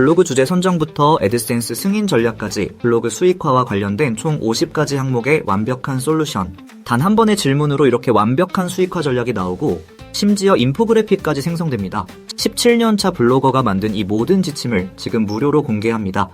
블로그 주제 선정부터 애드센스 승인 전략까지 블로그 수익화와 관련된 총 50가지 항목의 완벽한 솔루션. 단 한 번의 질문으로 이렇게 완벽한 수익화 전략이 나오고 심지어 인포그래픽까지 생성됩니다. 17년차 블로거가 만든 이 모든 지침을 지금 무료로 공개합니다.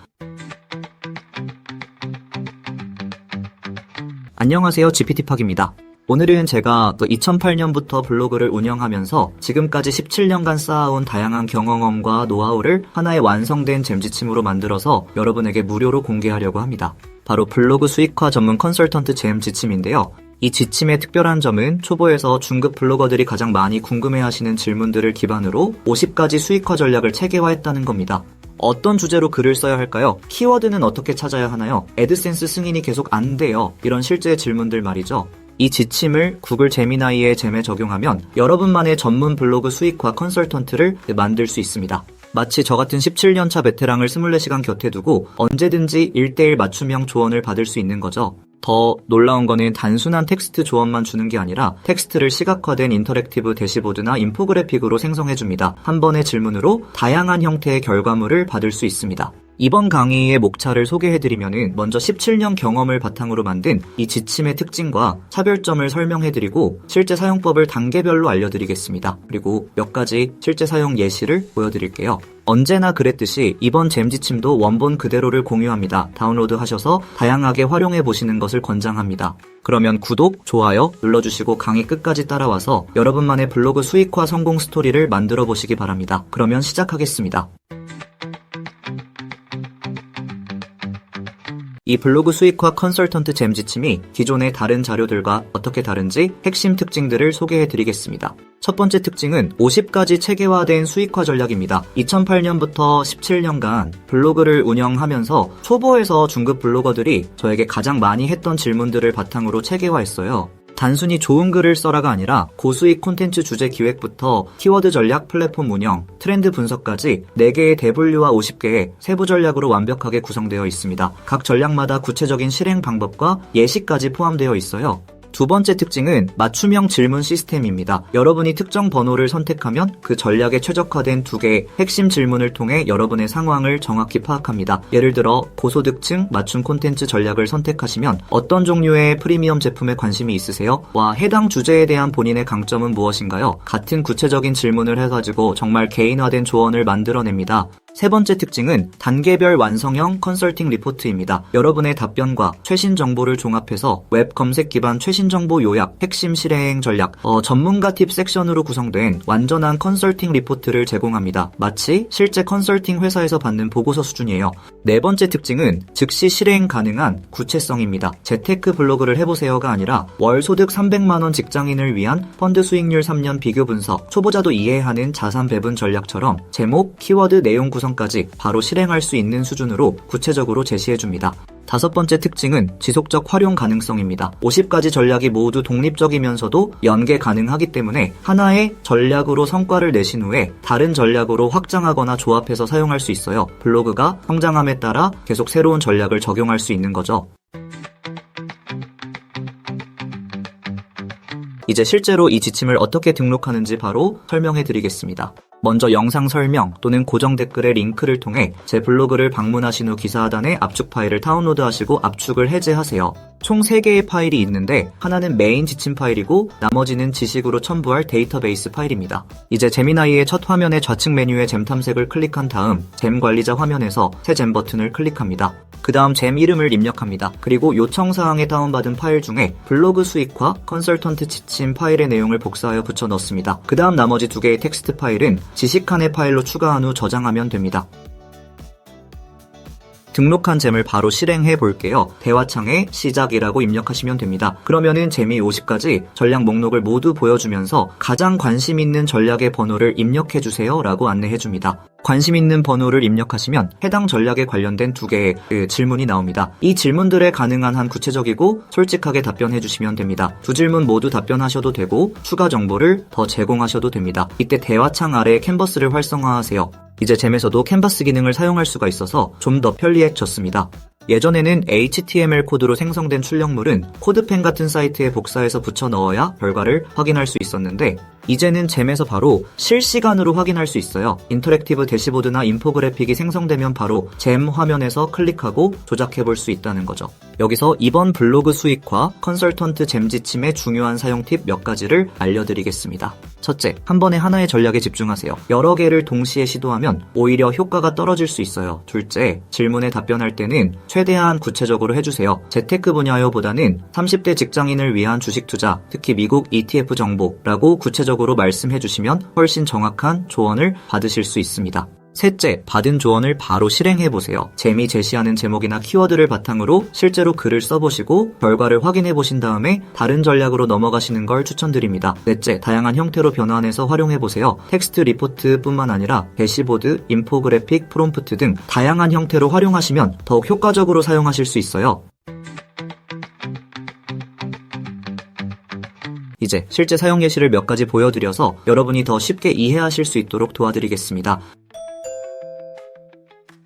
안녕하세요. GPT팍입니다. 오늘은 제가 또 2008년부터 블로그를 운영하면서 지금까지 17년간 쌓아온 다양한 경험과 노하우를 하나의 완성된 잼지침으로 만들어서 여러분에게 무료로 공개하려고 합니다. 바로 블로그 수익화 전문 컨설턴트 잼 지침인데요. 이 지침의 특별한 점은 초보에서 중급 블로거들이 가장 많이 궁금해하시는 질문들을 기반으로 50가지 수익화 전략을 체계화했다는 겁니다. 어떤 주제로 글을 써야 할까요? 키워드는 어떻게 찾아야 하나요? 애드센스 승인이 계속 안 돼요. 이런 실제 질문들 말이죠. 이 지침을 구글 제미나이의 잼에 적용하면 여러분만의 전문 블로그 수익화 컨설턴트를 만들 수 있습니다. 마치 저 같은 17년차 베테랑을 24시간 곁에 두고 언제든지 1대1 맞춤형 조언을 받을 수 있는 거죠. 더 놀라운 거는 단순한 텍스트 조언만 주는 게 아니라 텍스트를 시각화된 인터랙티브 대시보드나 인포그래픽으로 생성해줍니다. 한 번의 질문으로 다양한 형태의 결과물을 받을 수 있습니다. 이번 강의의 목차를 소개해드리면 먼저 17년 경험을 바탕으로 만든 이 지침의 특징과 차별점을 설명해드리고 실제 사용법을 단계별로 알려드리겠습니다. 그리고 몇 가지 실제 사용 예시를 보여드릴게요. 언제나 그랬듯이 이번 잼 지침도 원본 그대로를 공유합니다. 다운로드 하셔서 다양하게 활용해 보시는 것을 권장합니다. 그러면 구독, 좋아요 눌러주시고 강의 끝까지 따라와서 여러분만의 블로그 수익화 성공 스토리를 만들어 보시기 바랍니다. 그러면 시작하겠습니다. 이 블로그 수익화 컨설턴트 잼 지침이 기존의 다른 자료들과 어떻게 다른지 핵심 특징들을 소개해 드리겠습니다. 첫 번째 특징은 50가지 체계화된 수익화 전략입니다. 2008년부터 17년간 블로그를 운영하면서 초보에서 중급 블로거들이 저에게 가장 많이 했던 질문들을 바탕으로 체계화했어요. 단순히 좋은 글을 써라가 아니라 고수익 콘텐츠 주제 기획부터 키워드 전략, 플랫폼 운영, 트렌드 분석까지 4개의 대분류와 50개의 세부 전략으로 완벽하게 구성되어 있습니다. 각 전략마다 구체적인 실행 방법과 예시까지 포함되어 있어요. 두 번째 특징은 맞춤형 질문 시스템입니다. 여러분이 특정 번호를 선택하면 그 전략에 최적화된 두 개의 핵심 질문을 통해 여러분의 상황을 정확히 파악합니다. 예를 들어 고소득층 맞춤 콘텐츠 전략을 선택하시면 어떤 종류의 프리미엄 제품에 관심이 있으세요? 와 해당 주제에 대한 본인의 강점은 무엇인가요? 같은 구체적인 질문을 해가지고 정말 개인화된 조언을 만들어냅니다. 세 번째 특징은 단계별 완성형 컨설팅 리포트입니다. 여러분의 답변과 최신 정보를 종합해서 웹 검색 기반 최신 정보 요약, 핵심 실행 전략, 어, 전문가 팁 섹션으로 구성된 완전한 컨설팅 리포트를 제공합니다. 마치 실제 컨설팅 회사에서 받는 보고서 수준이에요. 네 번째 특징은 즉시 실행 가능한 구체성입니다. 재테크 블로그를 해보세요가 아니라 월 소득 300만원 직장인을 위한 펀드 수익률 3년 비교 분석, 초보자도 이해하는 자산 배분 전략처럼 제목, 키워드, 내용 구성 까지 바로 실행할 수 있는 수준으로 구체적으로 제시해줍니다. 다섯 번째 특징은 지속적 활용 가능성입니다. 50가지 전략이 모두 독립적이면서도 연계 가능하기 때문에 하나의 전략으로 성과를 내신 후에 다른 전략으로 확장하거나 조합해서 사용할 수 있어요. 블로그가 성장함에 따라 계속 새로운 전략을 적용할 수 있는 거죠. 이제 실제로 이 지침을 어떻게 등록하는지 바로 설명해 드리겠습니다. 먼저 영상 설명 또는 고정 댓글의 링크를 통해 제 블로그를 방문하신 후 기사 하단에 압축 파일을 다운로드하시고 압축을 해제하세요. 총 3개의 파일이 있는데 하나는 메인 지침 파일이고 나머지는 지식으로 첨부할 데이터베이스 파일입니다. 이제 제미나이의 첫 화면의 좌측 메뉴에 잼 탐색을 클릭한 다음 잼 관리자 화면에서 새 잼 버튼을 클릭합니다. 그 다음 잼 이름을 입력합니다. 그리고 요청 사항에 다운받은 파일 중에 블로그 수익화 컨설턴트 지침 파일의 내용을 복사하여 붙여 넣습니다. 그 다음 나머지 두 개의 텍스트 파일은 지식칸의 파일로 추가한 후 저장하면 됩니다. 등록한 잼을 바로 실행해 볼게요. 대화창에 시작이라고 입력하시면 됩니다. 그러면은 잼이 50가지 전략 목록을 모두 보여주면서 가장 관심 있는 전략의 번호를 입력해 주세요 라고 안내해 줍니다. 관심 있는 번호를 입력하시면 해당 전략에 관련된 두 개의 그 질문이 나옵니다. 이 질문들에 가능한 한 구체적이고 솔직하게 답변해 주시면 됩니다. 두 질문 모두 답변하셔도 되고 추가 정보를 더 제공하셔도 됩니다. 이때 대화창 아래 캔버스를 활성화하세요. 이제 잼에서도 캔버스 기능을 사용할 수가 있어서 좀 더 편리해졌습니다. 예전에는 HTML 코드로 생성된 출력물은 코드펜 같은 사이트에 복사해서 붙여 넣어야 결과를 확인할 수 있었는데 이제는 잼에서 바로 실시간으로 확인할 수 있어요. 인터랙티브 대시보드나 인포그래픽이 생성되면 바로 잼 화면에서 클릭하고 조작해 볼 수 있다는 거죠. 여기서 이번 블로그 수익화 컨설턴트 잼 지침의 중요한 사용 팁 몇 가지를 알려드리겠습니다. 첫째, 한 번에 하나의 전략에 집중하세요. 여러 개를 동시에 시도하면 오히려 효과가 떨어질 수 있어요. 둘째, 질문에 답변할 때는 최대한 구체적으로 해주세요. 재테크 분야요보다는 30대 직장인을 위한 주식 투자, 특히 미국 ETF 정보라고 구체적으로 말씀해 주시면 훨씬 정확한 조언을 받으실 수 있습니다. 셋째, 받은 조언을 바로 실행해 보세요. 재미 제시하는 제목이나 키워드를 바탕으로 실제로 글을 써보시고 결과를 확인해 보신 다음에 다른 전략으로 넘어가시는 걸 추천드립니다. 넷째, 다양한 형태로 변환해서 활용해 보세요. 텍스트 리포트뿐만 아니라 대시보드, 인포그래픽, 프롬프트 등 다양한 형태로 활용하시면 더욱 효과적으로 사용하실 수 있어요. 이제 실제 사용 예시를 몇 가지 보여드려서 여러분이 더 쉽게 이해하실 수 있도록 도와드리겠습니다.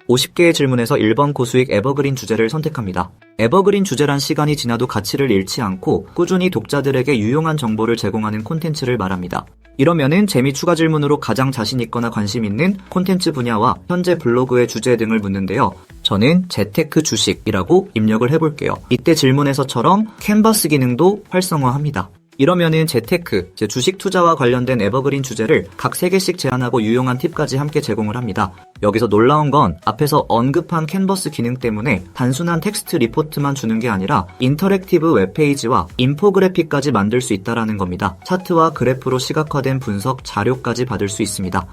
50개의 질문에서 1번 고수익 에버그린 주제를 선택합니다. 에버그린 주제란 시간이 지나도 가치를 잃지 않고 꾸준히 독자들에게 유용한 정보를 제공하는 콘텐츠를 말합니다. 이러면은 재미 추가 질문으로 가장 자신 있거나 관심 있는 콘텐츠 분야와 현재 블로그의 주제 등을 묻는데요. 저는 재테크 주식이라고 입력을 해볼게요. 이때 질문에서처럼 캔버스 기능도 활성화합니다. 이러면은 재테크, 제 주식 투자와 관련된 에버그린 주제를 각 3개씩 제안하고 유용한 팁까지 함께 제공을 합니다. 여기서 놀라운 건 앞에서 언급한 캔버스 기능 때문에 단순한 텍스트 리포트만 주는 게 아니라 인터랙티브 웹페이지와 인포그래픽까지 만들 수 있다라는 겁니다. 차트와 그래프로 시각화된 분석 자료까지 받을 수 있습니다.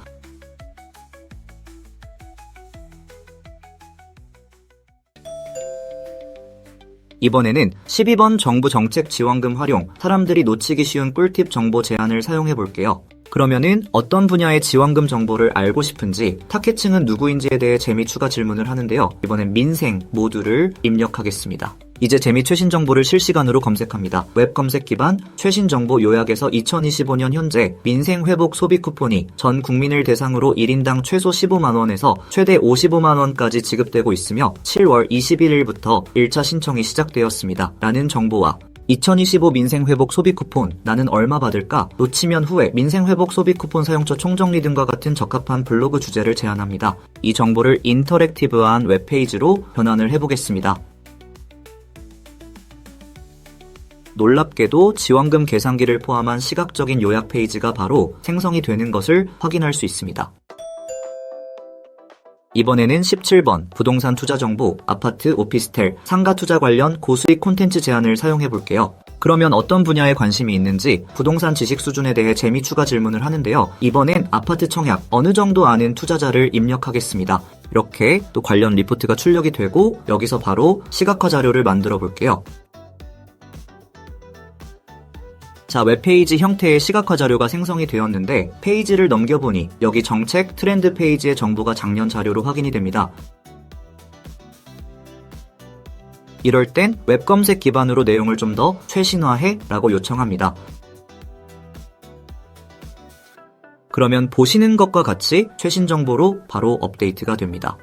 이번에는 12번 정부 정책 지원금 활용, 사람들이 놓치기 쉬운 꿀팁 정보 제안을 사용해 볼게요. 그러면은 어떤 분야의 지원금 정보를 알고 싶은지, 타겟층은 누구인지에 대해 재미 추가 질문을 하는데요. 이번엔 민생 모두를 입력하겠습니다. 이제 재미 최신 정보를 실시간으로 검색합니다. 웹 검색 기반 최신 정보 요약에서 2025년 현재 민생 회복 소비 쿠폰이 전 국민을 대상으로 1인당 최소 15만원에서 최대 55만원까지 지급되고 있으며 7월 21일부터 1차 신청이 시작되었습니다. 라는 정보와 2025 민생회복 소비 쿠폰 나는 얼마 받을까? 놓치면 후에 민생회복 소비 쿠폰 사용처 총정리 등과 같은 적합한 블로그 주제를 제안합니다. 이 정보를 인터랙티브한 웹페이지로 변환을 해보겠습니다. 놀랍게도 지원금 계산기를 포함한 시각적인 요약 페이지가 바로 생성이 되는 것을 확인할 수 있습니다. 이번에는 17번 부동산 투자 정보, 아파트, 오피스텔, 상가 투자 관련 고수익 콘텐츠 제안을 사용해 볼게요. 그러면 어떤 분야에 관심이 있는지 부동산 지식 수준에 대해 재미 추가 질문을 하는데요. 이번엔 아파트 청약 어느 정도 아는 투자자를 입력하겠습니다. 이렇게 또 관련 리포트가 출력이 되고 여기서 바로 시각화 자료를 만들어 볼게요. 자, 웹페이지 형태의 시각화 자료가 생성이 되었는데 페이지를 넘겨보니 여기 정책 트렌드 페이지의 정보가 작년 자료로 확인이 됩니다. 이럴 땐 웹 검색 기반으로 내용을 좀 더 최신화해 라고 요청합니다. 그러면 보시는 것과 같이 최신 정보로 바로 업데이트가 됩니다.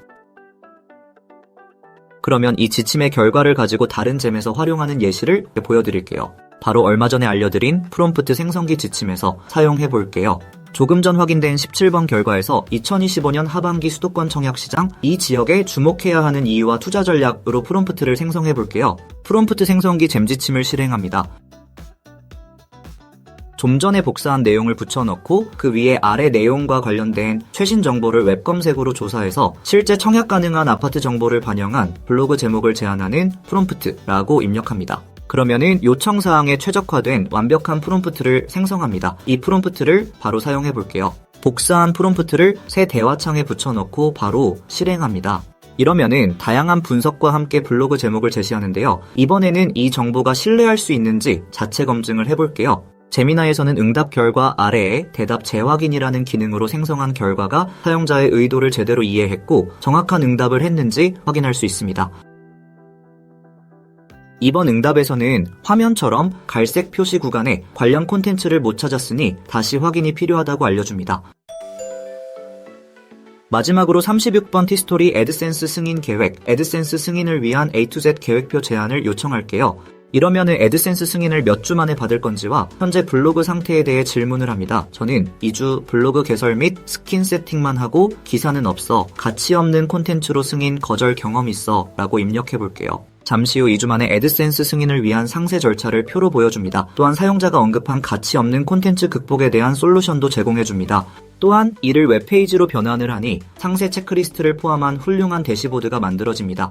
그러면 이 지침의 결과를 가지고 다른 잼에서 활용하는 예시를 보여드릴게요. 바로 얼마 전에 알려드린 프롬프트 생성기 지침에서 사용해 볼게요. 조금 전 확인된 17번 결과에서 2025년 하반기 수도권 청약 시장 이 지역에 주목해야 하는 이유와 투자 전략으로 프롬프트를 생성해 볼게요. 프롬프트 생성기 잼 지침을 실행합니다. 좀 전에 복사한 내용을 붙여넣고 그 위에 아래 내용과 관련된 최신 정보를 웹 검색으로 조사해서 실제 청약 가능한 아파트 정보를 반영한 블로그 제목을 제안하는 프롬프트라고 입력합니다. 그러면은 요청 사항에 최적화된 완벽한 프롬프트를 생성합니다. 이 프롬프트를 바로 사용해 볼게요. 복사한 프롬프트를 새 대화창에 붙여넣고 바로 실행합니다. 이러면은 다양한 분석과 함께 블로그 제목을 제시하는데요. 이번에는 이 정보가 신뢰할 수 있는지 자체 검증을 해볼게요. 제미나에서는 응답 결과 아래에 대답 재확인이라는 기능으로 생성한 결과가 사용자의 의도를 제대로 이해했고 정확한 응답을 했는지 확인할 수 있습니다. 이번 응답에서는 화면처럼 갈색 표시 구간에 관련 콘텐츠를 못 찾았으니 다시 확인이 필요하다고 알려줍니다. 마지막으로 36번 티스토리 애드센스 승인 계획, 애드센스 승인을 위한 A to Z 계획표 제안을 요청할게요. 이러면은 애드센스 승인을 몇 주 만에 받을 건지와 현재 블로그 상태에 대해 질문을 합니다. 저는 2주 블로그 개설 및 스킨 세팅만 하고 기사는 없어 가치 없는 콘텐츠로 승인 거절 경험 있어 라고 입력해 볼게요. 잠시 후 2주 만에 애드센스 승인을 위한 상세 절차를 표로 보여줍니다. 또한 사용자가 언급한 가치 없는 콘텐츠 극복에 대한 솔루션도 제공해줍니다. 또한 이를 웹페이지로 변환을 하니 상세 체크리스트를 포함한 훌륭한 대시보드가 만들어집니다.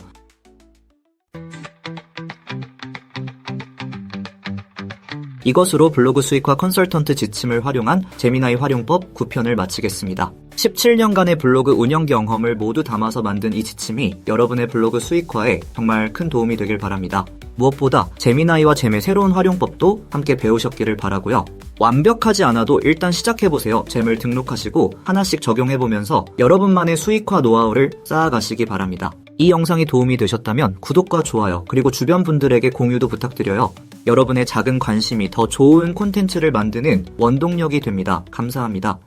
이것으로 블로그 수익화 컨설턴트 지침을 활용한 제미나이 활용법 9편을 마치겠습니다. 17년간의 블로그 운영 경험을 모두 담아서 만든 이 지침이 여러분의 블로그 수익화에 정말 큰 도움이 되길 바랍니다. 무엇보다 제미나이와 잼의 새로운 활용법도 함께 배우셨기를 바라고요. 완벽하지 않아도 일단 시작해보세요. 잼을 등록하시고 하나씩 적용해보면서 여러분만의 수익화 노하우를 쌓아가시기 바랍니다. 이 영상이 도움이 되셨다면 구독과 좋아요, 그리고 주변 분들에게 공유도 부탁드려요. 여러분의 작은 관심이 더 좋은 콘텐츠를 만드는 원동력이 됩니다. 감사합니다.